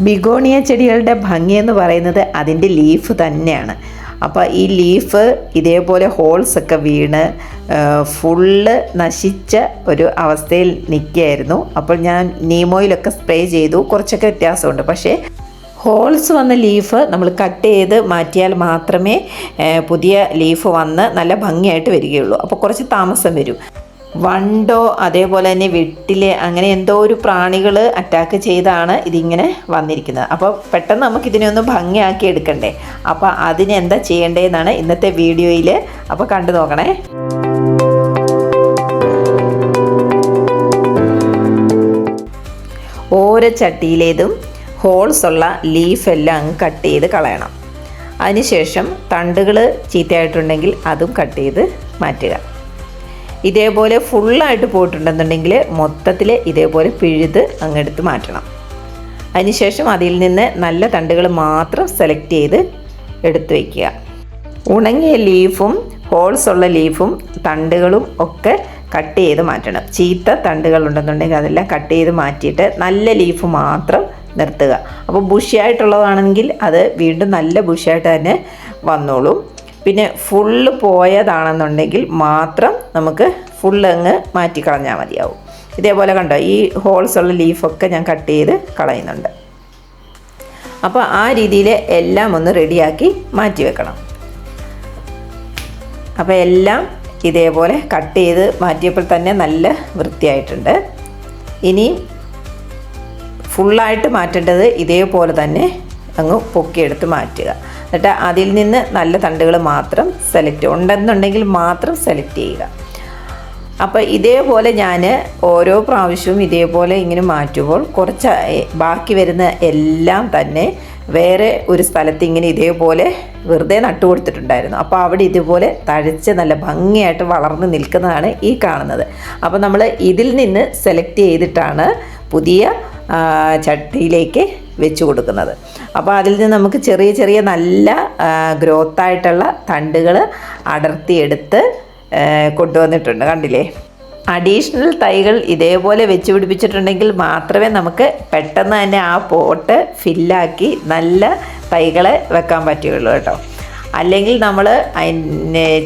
Begonia ചെടികളുടെ ഭംഗി എന്ന് പറയുന്നത് അതിന്റെ ലീഫ് തന്നെയാണ്. അപ്പോൾ ഈ ലീഫ് ഇതേപോലെ ഹോൾസ് ഒക്കെ വീണ് ഫുള്ള് നശിച്ച ഒരു അവസ്ഥയിൽ നിൽക്കുകയായിരുന്നു. അപ്പോൾ ഞാൻ നീമോയിലൊക്കെ സ്പ്രേ ചെയ്തു. കുറച്ചൊക്കെ വ്യത്യാസമുണ്ട്. പക്ഷേ ഹോൾസ് വന്ന ലീഫ് നമ്മൾ കട്ട് ചെയ്ത് മാറ്റിയാൽ മാത്രമേ പുതിയ ലീഫ് വന്ന് നല്ല ഭംഗിയായിട്ട് വരികയുള്ളൂ. അപ്പോൾ കുറച്ച് താമസം വരും. വണ്ടോ അതേപോലെ തന്നെ വെട്ടിൽ അങ്ങനെ എന്തോ ഒരു പ്രാണികൾ അറ്റാക്ക് ചെയ്താണ് ഇതിങ്ങനെ വന്നിരിക്കുന്നത്. അപ്പോൾ പെട്ടെന്ന് നമുക്ക് ഇതിനെ ഒന്ന് ഭംഗിയാക്കി എടുക്കണ്ടേ? അപ്പോൾ അതിന് എന്താ ചെയ്യേണ്ടതെന്നാണ് ഇന്നത്തെ വീഡിയോയിൽ അപ്പോൾ കണ്ടു നോക്കണേ. ഓരോ ചട്ടിയിലേതും ഹോൾസ് ഉള്ള ലീഫെല്ലാം അങ്ങ് കട്ട് ചെയ്ത് കളയണം. അതിനുശേഷം തണ്ടുകൾ ചീത്തയായിട്ടുണ്ടെങ്കിൽ അതും കട്ട് ചെയ്ത് മാറ്റുക. ഇതേപോലെ ഫുള്ളായിട്ട് പോയിട്ടുണ്ടെന്നുണ്ടെങ്കിൽ മൊത്തത്തിൽ ഇതേപോലെ പിഴുത് അങ്ങെടുത്ത് മാറ്റണം. അതിനുശേഷം അതിൽ നിന്ന് നല്ല തണ്ടുകൾ മാത്രം സെലക്ട് ചെയ്ത് എടുത്തു വയ്ക്കുക ഉണങ്ങിയ ലീഫും ഹോൾസ് ഉള്ള ലീഫും തണ്ടുകളും ഒക്കെ കട്ട് ചെയ്ത് മാറ്റണം. ചീത്ത തണ്ടുകൾ ഉണ്ടെന്നുണ്ടെങ്കിൽ അതെല്ലാം കട്ട് ചെയ്ത് മാറ്റിയിട്ട് നല്ല ലീഫ് മാത്രം നിർത്തുക. അപ്പോൾ ബുഷിയായിട്ടുള്ളതാണെങ്കിൽ അത് വീണ്ടും നല്ല ബുഷിയായിട്ട് തന്നെ വന്നോളും. പിന്നെ ഫുള്ള് പോയതാണെന്നുണ്ടെങ്കിൽ മാത്രം നമുക്ക് ഫുള്ള് അങ്ങ് മാറ്റി കളഞ്ഞാൽ മതിയാവും. ഇതേപോലെ കണ്ടോ ഈ ഹോൾസ് ഉള്ള ലീഫൊക്കെ ഞാൻ കട്ട് ചെയ്ത് കളയുന്നുണ്ട്. അപ്പോൾ ആ രീതിയിൽ എല്ലാം ഒന്ന് റെഡിയാക്കി മാറ്റി വെക്കണം. അപ്പോൾ എല്ലാം ഇതേപോലെ കട്ട് ചെയ്ത് മാറ്റിയപ്പോൾ തന്നെ നല്ല വൃത്തിയായിട്ടുണ്ട്. ഇനി ഫുള്ളായിട്ട് മാറ്റേണ്ടത് ഇതേപോലെ തന്നെ അങ്ങ് പൊക്കിയെടുത്ത് മാറ്റുക. എന്നിട്ട് അതിൽ നിന്ന് നല്ല തണ്ടുകൾ മാത്രം സെലക്ട് ഉണ്ടെന്നുണ്ടെങ്കിൽ മാത്രം സെലക്ട് ചെയ്യുക. അപ്പോൾ ഇതേപോലെ ഞാൻ ഓരോ പ്രാവശ്യവും ഇതേപോലെ ഇങ്ങനെ മാറ്റുമ്പോൾ കുറച്ച് ബാക്കി വരുന്ന എല്ലാം തന്നെ വേറെ ഒരു സ്ഥലത്ത് ഇങ്ങനെ ഇതേപോലെ വെറുതെ നട്ടു കൊടുത്തിട്ടുണ്ടായിരുന്നു. അപ്പോൾ അവിടെ ഇതുപോലെ തഴച്ച് നല്ല ഭംഗിയായിട്ട് വളർന്ന് നിൽക്കുന്നതാണ് ഈ കാണുന്നത്. അപ്പോൾ നമ്മൾ ഇതിൽ നിന്ന് സെലക്ട് ചെയ്തിട്ടാണ് പുതിയ ചട്ടിയിലേക്ക് വെച്ച് കൊടുക്കുന്നത്. അപ്പോൾ അതിൽ നിന്ന് നമുക്ക് ചെറിയ ചെറിയ നല്ല ഗ്രോത്തായിട്ടുള്ള തണ്ടുകൾ അടർത്തിയെടുത്ത് കൊണ്ടുവന്നിട്ടുണ്ട്. കണ്ടില്ലേ? അഡീഷണൽ തൈകൾ ഇതേപോലെ വെച്ച് പിടിപ്പിച്ചിട്ടുണ്ടെങ്കിൽ മാത്രമേ നമുക്ക് പെട്ടെന്ന് തന്നെ ആ പോട്ട് ഫില്ലാക്കി നല്ല തൈകളെ വെക്കാൻ പറ്റുകയുള്ളൂ കേട്ടോ. അല്ലെങ്കിൽ നമ്മൾ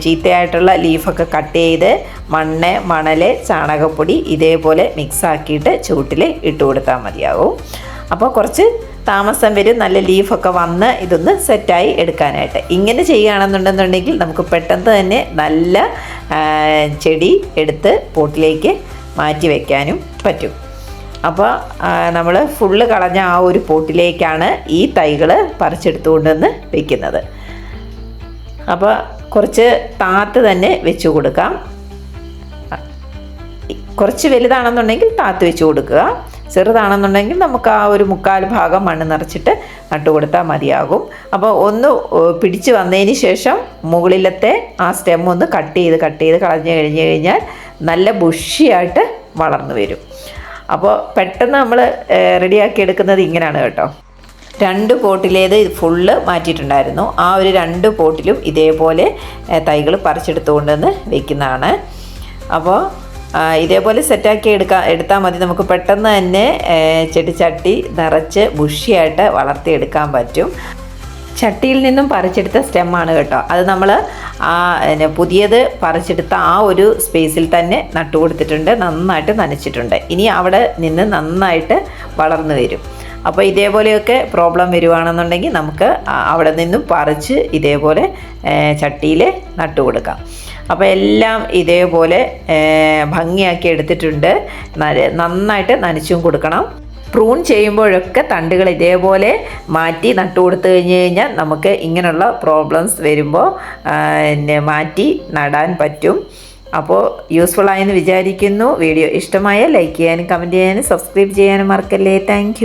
ചീത്തയായിട്ടുള്ള ലീഫൊക്കെ കട്ട് ചെയ്ത് മണ്ണ് മണൽ ചാണകപ്പൊടി ഇതേപോലെ മിക്സാക്കിയിട്ട് ചൂട്ടിൽ ഇട്ട് കൊടുത്താൽ മതിയാവും. അപ്പോൾ കുറച്ച് താമസം വരും നല്ല ലീഫൊക്കെ വന്ന് ഇതൊന്ന് സെറ്റായി എടുക്കാനായിട്ട്. ഇങ്ങനെ ചെയ്യുകയാണെന്നുണ്ടെന്നുണ്ടെങ്കിൽ നമുക്ക് പെട്ടെന്ന് തന്നെ നല്ല ചെടി എടുത്ത് പോട്ടിലേക്ക് മാറ്റി വയ്ക്കാനും പറ്റും. അപ്പോൾ നമ്മൾ ഫുള്ള് കളഞ്ഞ ആ ഒരു പോട്ടിലേക്കാണ് ഈ തൈകൾ പറിച്ചെടുത്തുകൊണ്ടുവന്ന് വെക്കുന്നത്. അപ്പോൾ കുറച്ച് താത്ത് തന്നെ വെച്ച് കൊടുക്കാം. കുറച്ച് വലുതാണെന്നുണ്ടെങ്കിൽ താത്ത് വെച്ച് കൊടുക്കുക. ചെറുതാണെന്നുണ്ടെങ്കിൽ നമുക്ക് ആ ഒരു മുക്കാൽ ഭാഗം മണ്ണ് നിറച്ചിട്ട് നട്ടു കൊടുത്താൽ മതിയാകും. അപ്പോൾ ഒന്ന് പിടിച്ച് വന്നതിന് ശേഷം മുകളിലത്തെ ആ സ്റ്റെം ഒന്ന് കട്ട് ചെയ്ത് കട്ട് ചെയ്ത് കളഞ്ഞു കഴിഞ്ഞ് കഴിഞ്ഞാൽ നല്ല ബുഷിയായിട്ട് വളർന്നു വരും. അപ്പോൾ പെട്ടെന്ന് നമ്മൾ റെഡിയാക്കി എടുക്കുന്നത് ഇങ്ങനെയാണ് കേട്ടോ. രണ്ട് പോട്ടിലേത് ഫുള്ള് മാറ്റിയിട്ടുണ്ടായിരുന്നു. ആ ഒരു രണ്ട് പോട്ടിലും ഇതേപോലെ തൈകൾ പറിച്ചെടുത്തുകൊണ്ടുവന്ന് വെക്കുന്നതാണ്. അപ്പോൾ ഇതേപോലെ സെറ്റാക്കി എടുക്കാ എടുത്താൽ മതി. നമുക്ക് പെട്ടെന്ന് തന്നെ ചെടി ചെടിച്ചട്ടി നിറച്ച് ബുഷിയായിട്ട് വളർത്തിയെടുക്കാൻ പറ്റും. ചട്ടിയിൽ നിന്നും പറിച്ചെടുത്ത സ്റ്റെമ്മാണ് കേട്ടോ. അത് നമ്മൾ ആ പുതിയത് പറിച്ചെടുത്ത ആ ഒരു സ്പേസിൽ തന്നെ നട്ടു കൊടുത്തിട്ടുണ്ട് നന്നായിട്ട് നനച്ചിട്ടുണ്ട്. ഇനി അവിടെ നിന്ന് നന്നായിട്ട് വളർന്നു വരും. അപ്പോൾ ഇതേപോലെയൊക്കെ പ്രോബ്ലം വരുവാണെന്നുണ്ടെങ്കിൽ നമുക്ക് അവിടെ നിന്നും പറിച്ച് ഇതേപോലെ ചട്ടിയിൽ നട്ടു കൊടുക്കാം. അപ്പോൾ എല്ലാം ഇതേപോലെ ഭംഗിയാക്കി എടുത്തിട്ടുണ്ട്. നന്നായിട്ട് നനച്ചും കൊടുക്കണം. പ്രൂൺ ചെയ്യുമ്പോഴൊക്കെ തണ്ടുകൾ ഇതേപോലെ മാറ്റി നട്ടു കൊടുത്തു കഴിഞ്ഞ് കഴിഞ്ഞാൽ നമുക്ക് ഇങ്ങനെയുള്ള പ്രോബ്ലംസ് വരുമ്പോൾ മാറ്റി നടാൻ പറ്റും. അപ്പോൾ യൂസ്ഫുൾ ആയെന്ന് വിചാരിക്കുന്നു. വീഡിയോ ഇഷ്ടമായ ലൈക്ക് ചെയ്യാനും കമന്റ് ചെയ്യാനും സബ്സ്ക്രൈബ് ചെയ്യാനും മറക്കല്ലേ. താങ്ക്